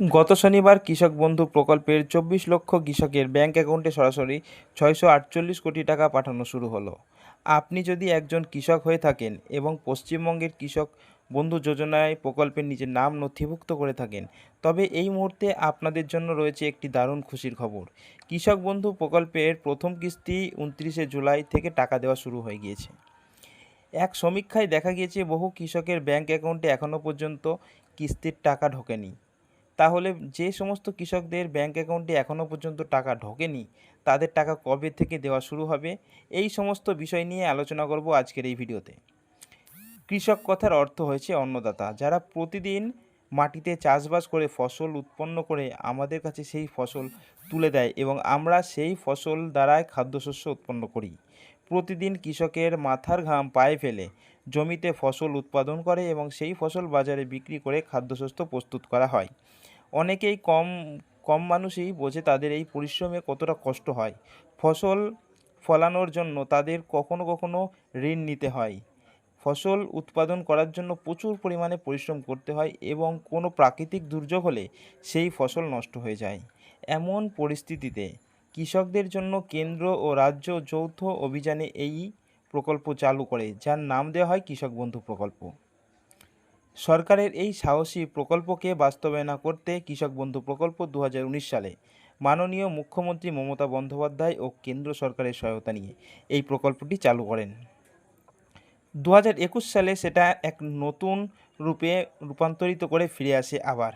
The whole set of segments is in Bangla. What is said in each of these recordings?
গত শনিবার কৃষক বন্ধু প্রকল্পের চব্বিশ লক্ষ কৃষকের ব্যাংক অ্যাকাউন্টে সরাসরি ছয়শো আটচল্লিশ কোটি টাকা পাঠানো শুরু হলো। আপনি যদি একজন কৃষক হয়ে থাকেন এবং পশ্চিমবঙ্গের কৃষক বন্ধু যোজনায় প্রকল্পে নিজের নাম নথিভুক্ত করে থাকেন, তবে এই মুহূর্তে আপনাদের জন্য রয়েছে একটি দারুণ খুশির খবর। কৃষক বন্ধু প্রকল্পের প্রথম কিস্তি উনত্রিশে জুলাই থেকে টাকা দেওয়া শুরু হয়ে গিয়েছে। এক সমীক্ষায় দেখা গিয়েছে, বহু কৃষকের ব্যাংক অ্যাকাউন্টে এখনও পর্যন্ত কিস্তির টাকা ঢোকেনি। তাহলে যে সমস্ত কৃষকদের ব্যাংক অ্যাকাউন্টে এখনও পর্যন্ত টাকা ঢোকেনি, তাদের টাকা কবে থেকে দেওয়া শুরু হবে? এই সমস্ত বিষয় নিয়ে আলোচনা করব আজকের এই ভিডিওতে। কৃষক কথার অর্থ হয়েছে অন্নদাতা। যারা প্রতিদিন মাটিতে চাষবাস করে ফসল উৎপন্ন করে আমাদের কাছে সেই ফসল তুলে দেয় এবং আমরা সেই ফসল দ্বারাই খাদ্যশস্য উৎপন্ন করি। প্রতিদিন কৃষকের মাথার ঘাম পায়ে ফেলে। জমিতে ফসল উৎপাদন করে এবং সেই ফসল বাজারে বিক্রি করে খাদ্যশস্য প্রস্তুত করা হয়। অনেকেই কম কম মানুষই বোঝে তাদের এই পরিশ্রমে কতটা কষ্ট হয়। ফসল ফলানোর জন্য তাদের কখনো কখনো ঋণ নিতে হয়। ফসল উৎপাদন করার জন্য প্রচুর পরিমাণে পরিশ্রম করতে হয় এবং কোনো প্রাকৃতিক দুর্যোগ হলে সেই ফসল নষ্ট হয়ে যায়। এমন পরিস্থিতিতে কৃষকদের জন্য কেন্দ্র ও রাজ্য যৌথ অভিযানে এই প্রকল্প চালু করে, যার নাম দেওয়া হয় কৃষক বন্ধু প্রকল্প। সরকারের এই সাহসী প্রকল্পকে বাস্তবায়ন করতে কৃষক বন্ধু প্রকল্প দু হাজার উনিশ সালে মাননীয় মুখ্যমন্ত্রী মমতা বন্দ্যোপাধ্যায় ও কেন্দ্র সরকারের সহায়তা নিয়ে এই প্রকল্পটি চালু করেন। দু হাজার একুশ সালে সেটা এক নতুন রূপে রূপান্তরিত করে ফিরে আসে আবার।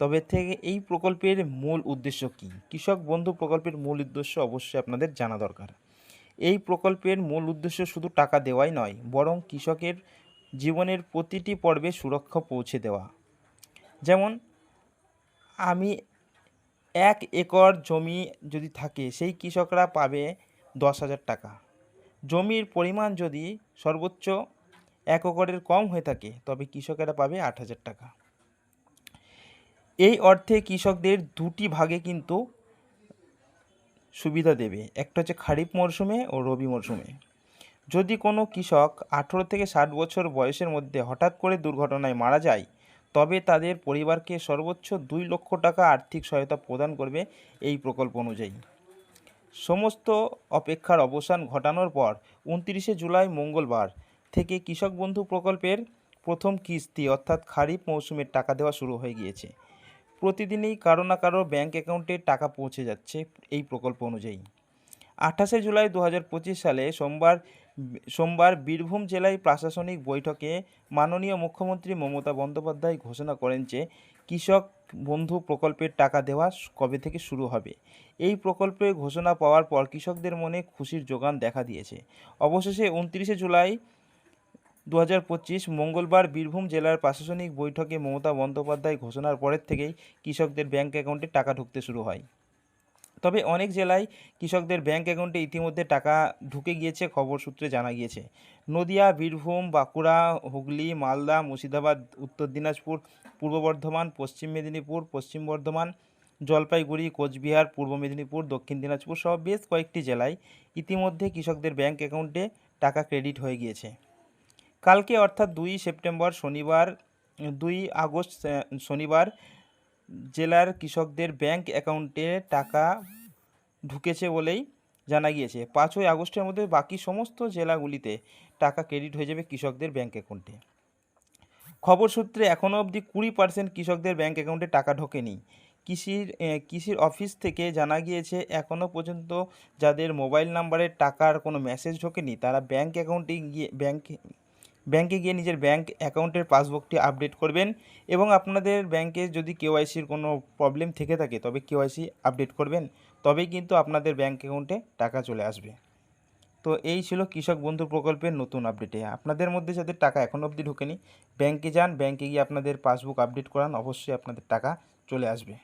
তবে থেকে এই প্রকল্পের মূল উদ্দেশ্য কী? কৃষক বন্ধু প্রকল্পের মূল উদ্দেশ্য অবশ্যই আপনাদের জানা দরকার। এই প্রকল্পের মূল উদ্দেশ্য শুধু টাকা দেওয়াই নয়, বরং কৃষকের জীবনের প্রতিটি পর্বে সুরক্ষা পৌঁছে দেওয়া। যেমন, আমি এক একর জমি যদি থাকে, সেই কৃষকরা পাবে দশ হাজার টাকা। জমির পরিমাণ যদি সর্বোচ্চ এক একরের কম হয়ে থাকে, তবে কৃষকেরা পাবে আট হাজার টাকা। এই অর্থে কৃষকদের দুটি ভাগে কিন্তু সুবিধা দেবে। একটা হচ্ছে খারিফ মরশুমে ও রবি মরশুমে। যদি কোনো কৃষক আঠেরো থেকে ষাট বছর বয়সের মধ্যে হঠাৎ করে দুর্ঘটনায় মারা যায়, তবে তাদের পরিবারকে সর্বোচ্চ দুই লক্ষ টাকা আর্থিক সহায়তা প্রদান করবে এই প্রকল্প অনুযায়ী। সমস্ত অপেক্ষার অবসান ঘটানোর পর উনত্রিশে জুলাই মঙ্গলবার থেকে কৃষক বন্ধু প্রকল্পের প্রথম কিস্তি অর্থাৎ খারিফ মৌসুমের টাকা দেওয়া শুরু হয়ে গিয়েছে। প্রতিদিনই কারও না কারও ব্যাঙ্ক অ্যাকাউন্টে টাকা পৌঁছে যাচ্ছে এই প্রকল্প অনুযায়ী। আঠাশে জুলাই দু হাজার পঁচিশ সালে সোমবার সোমবার বীরভূম জেলায় প্রশাসনিক বৈঠকে মাননীয় মুখ্যমন্ত্রী মমতা বন্দ্যোপাধ্যায় ঘোষণা করেন যে, কৃষক বন্ধু প্রকল্পের টাকা দেওয়া কবে থেকে শুরু হবে? এই প্রকল্পে ঘোষণা পাওয়ার পর কৃষকদের মনে খুশির যোগান দেখা দিয়েছে। অবশেষে উনত্রিশে জুলাই দু হাজার পঁচিশ মঙ্গলবার বীরভূম জেলার প্রশাসনিক বৈঠকে মমতা বন্দ্যোপাধ্যায় ঘোষণার পরের থেকেই কৃষকদের ব্যাংক অ্যাকাউন্টে টাকা ঢুকতে শুরু হয়। তবে অনেক জেলায় কৃষকদের ব্যাংক অ্যাকাউন্টে ইতিমধ্যে টাকা ঢুকে গিয়েছে খবর সূত্রে জানা গিয়েছে। নদিয়া, বীরভূম, বাঁকুড়া, হুগলি, মালদা, মুর্শিদাবাদ, উত্তর দিনাজপুর, পূর্ব বর্ধমান, পশ্চিম মেদিনীপুর, পশ্চিম বর্ধমান, জলপাইগুড়ি, কোচবিহার, পূর্ব মেদিনীপুর, দক্ষিণ দিনাজপুর সহ বেশ কয়েকটি জেলায় ইতিমধ্যে কৃষকদের ব্যাংক অ্যাকাউন্টে টাকা ক্রেডিট হয়ে গিয়েছে। কালকে অর্থাৎ দুই সেপ্টেম্বর শনিবার, দুই আগস্ট শনিবার জেলার কৃষকদের ব্যাংক অ্যাকাউন্টে টাকা ঢুকেছে বলেই জানা গিয়েছে। পাঁচই আগস্টের মধ্যে বাকি সমস্ত জেলাগুলিতে টাকা ক্রেডিট হয়ে যাবে কৃষকদের ব্যাংক অ্যাকাউন্টে। খবর সূত্রে এখনও অবধি কুড়ি পার্সেন্ট কৃষকদের ব্যাংক অ্যাকাউন্টে টাকা ঢোকেনি। কৃষির কৃষির অফিস থেকে জানা গিয়েছে, এখনও পর্যন্ত যাদের মোবাইল নাম্বারে টাকার কোনো মেসেজ ঢোকেনি, তারা ব্যাংক অ্যাকাউন্টে গিয়ে, ব্যাংক ব্যাংকে গিয়ে নিজের ব্যাংক অ্যাকাউন্টের পাসবুকটি আপডেট করবেন এবং আপনাদের ব্যাংকে যদি কেওয়াইসির কোনো প্রবলেম থেকে থাকে তবে কেওয়াইসি আপডেট করবেন, তবেই কিন্তু আপনাদের ব্যাংক অ্যাকাউন্টে টাকা চলে আসবে। তো এই ছিল কৃষক বন্ধু প্রকল্পের নতুন আপডেটে। আপনাদের মধ্যে যাদের টাকা এখনও অবধি ঢোকেনি, ব্যাংকে যান, ব্যাংকে গিয়ে আপনাদের পাসবুক আপডেট করান, অবশ্যই আপনাদের টাকা চলে আসবে।